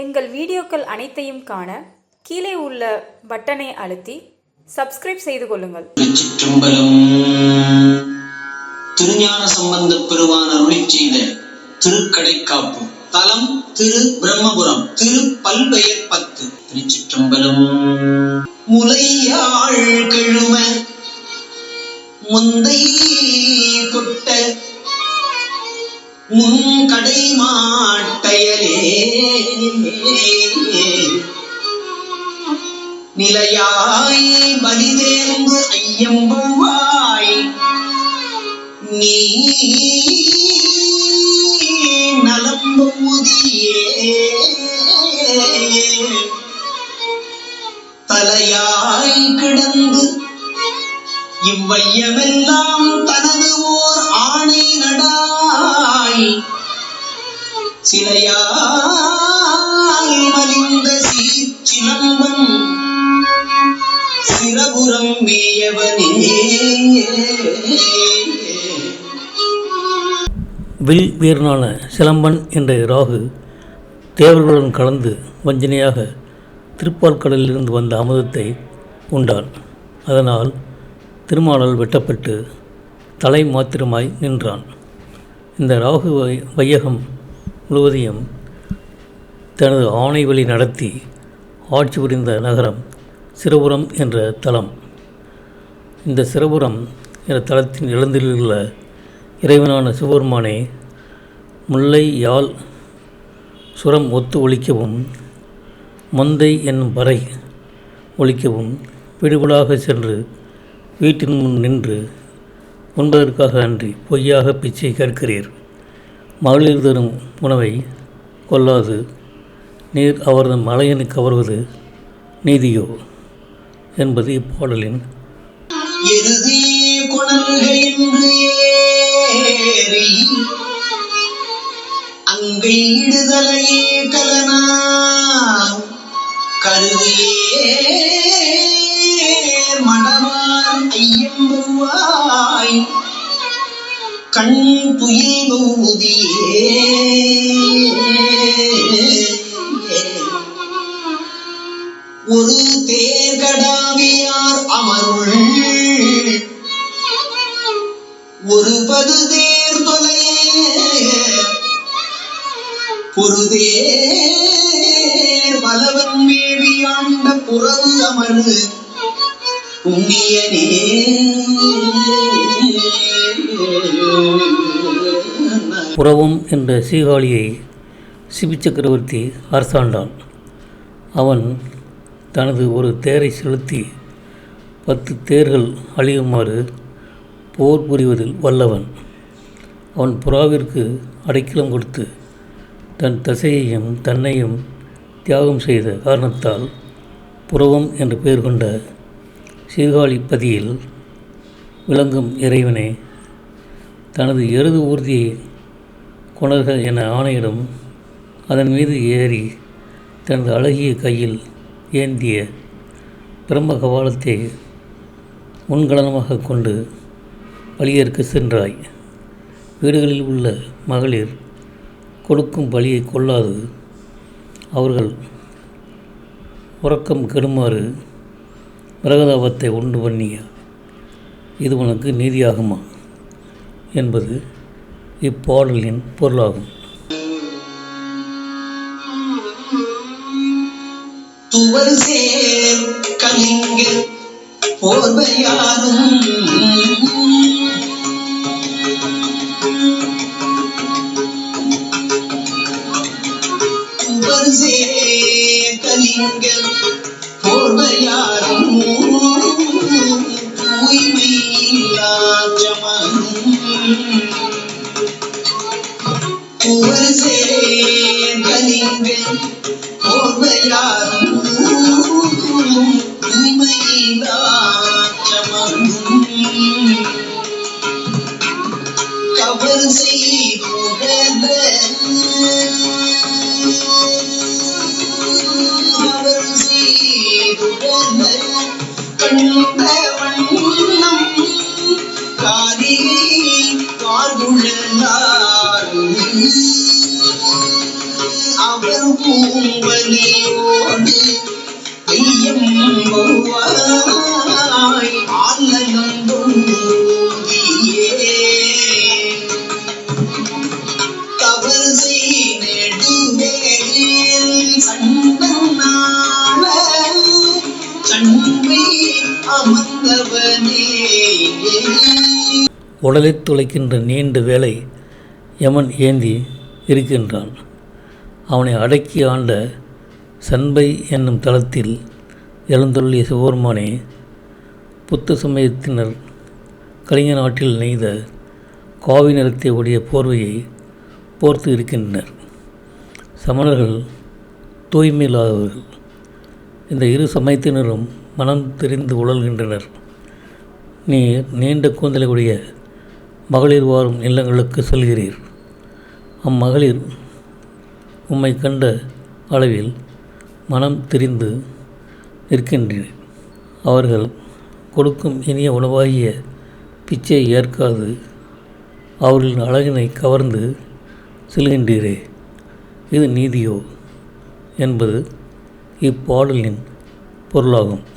எங்கள் வீடியோக்கள் அனைத்தையும் காண கீழே உள்ள பட்டனை அழுத்தி சப்ஸ்கிரைப் செய்து கொள்ளுங்கள். திருச்சிற்றம்பலம். திருஞான சம்பந்த பெருமான் அருளி செய்த திருக்கடைக்காப்பு. தலம் திரு பிரம்மபுரம் திரு பல்பெயர் பத்து. திருச்சிற்றம்பலம். முலையாள் கழும முந்தை உன் கடை மாட்டையலே நிலையாய் பலிதேர்ந்து ஐயம்புவாய். நீ நலம்பூதியே. தலையாய் கிடந்து இவ்வையமெல்லாம் தனது ஓர் ஆணை நடாய். சிலையால் மலிந்த சீச்சிலம்பன் சிரபுரம் மேயவனே. வில் வீரனான சிலம்பன் என்ற ராகு தேவர்களுடன் கலந்து வஞ்சனையாக திருப்பால் கடலிலிருந்து வந்த அமுதத்தை உண்டான். அதனால் திருமாலால் வெட்டப்பட்டு தலை மாத்திரமாய் நின்றான். இந்த ராகு வை- வையகம் முழுவதையும் தனது ஆணை வழி நடத்தி ஆட்சி புரிந்த நகரம் சிறபுரம் என்ற தலம். இந்த சிறபுரம் என்ற தலத்தின் எழுந்திலுள்ள இறைவனான சிவபெருமானே முல்லை யாழ் சுரம் ஒத்து ஒழிக்கவும் மந்தை என்னும் வரை ஒழிக்கவும் விடுபடாக சென்று வீட்டின் முன் நின்று உண்பதற்காக அன்றி பொய்யாக பிச்சை கேட்கிறீர். மகளிர் தரும் உணவை கொல்லாது. நீர் அவரது மலையனை கவர்வது நீதியோ? என்பது இப்பாடலின் என்று ஏறி கலனா கருதியே மணவான் ஐயம்புவாய். கண் துயில் ஊதியே ஒரு தேர்கடாவியார் அமருள். ஒரு பது தேர் தொலைய பொருதே பலவன் மேவி ஆண்ட புறவு அமரு. புண்ணியனே புறவம் என்ற சீகாழியை சிபி சக்கரவர்த்தி அரசாண்டான். அவன் தனது ஒரு தேரை செலுத்தி பத்து தேர்கள் அழியுமாறு போர் புரிவதில் வல்லவன். அவன் புறாவிற்கு அடைக்கலம் கொடுத்து தன் தசையையும் தன்னையும் தியாகம் செய்த காரணத்தால் புறவம் என்று பெயர் கொண்ட சீர்காழிப்பதியில் விளங்கும் இறைவனே தனது எருது ஊர்தியை கொணர்க என ஆணையிடும் அதன் மீது ஏறி தனது அழகிய கையில் ஏந்திய பிரம்ம கபாலத்தை முன்கலனமாக கொண்டு பலியேற்க சென்றாய். வீடுகளில் உள்ள மகளிர் கொடுக்கும் பலியை கொள்ளாது. அவர்கள் உறக்கம் கெடுமாறு மிருகதாபத்தை உண்டு பண்ணிய இது உனக்கு நீதியாகுமா? என்பது இப்பாடலின் பொருளாகும். துவர் சேர் கலிங்கு போர்வையாரும் துவர் சேர் கலிங்கு போர்வையாரும் தூய்மை புவர் சேர் கலிங்கு போர்வையாரும் கவர் செய்துடல அவர் பூ பூம்பலியோடு ஐயம் பௌவாய் உடலைத் துளைக்கின்ற நீண்ட வேலை யமன் ஏந்தி இருக்கின்றான். அவனை அடக்கி ஆண்ட சண்பை என்னும் தளத்தில் எழுந்துள்ளிய சிவபெருமானே புத்த சமயத்தினர் கலிங்க நாட்டில் நெய்த காவி நிறத்தை உடைய போர்வையை போர்த்து இருக்கின்றனர். சமணர்கள் தூய்மையில்லாதவர்கள். இந்த இரு சமயத்தினரும் மனம் தெரிந்து உழல்கின்றனர். நீர் நீண்ட கூந்தலை உடைய மகளிர் வாரும் இல்லங்களுக்கு செல்கிறீர். அம்மகளிர் உம்மை கண்ட அளவில் மனம் திரிந்து நிற்கின்றனர் அவர்கள் கொடுக்கும் இனிய உணவாகிய பிச்சை ஏற்காது. அவர்களின் அழகினை கவர்ந்து செல்கின்றீரே. இது நீதியோ? என்பது இப்பாடலின் பொருளாகும்.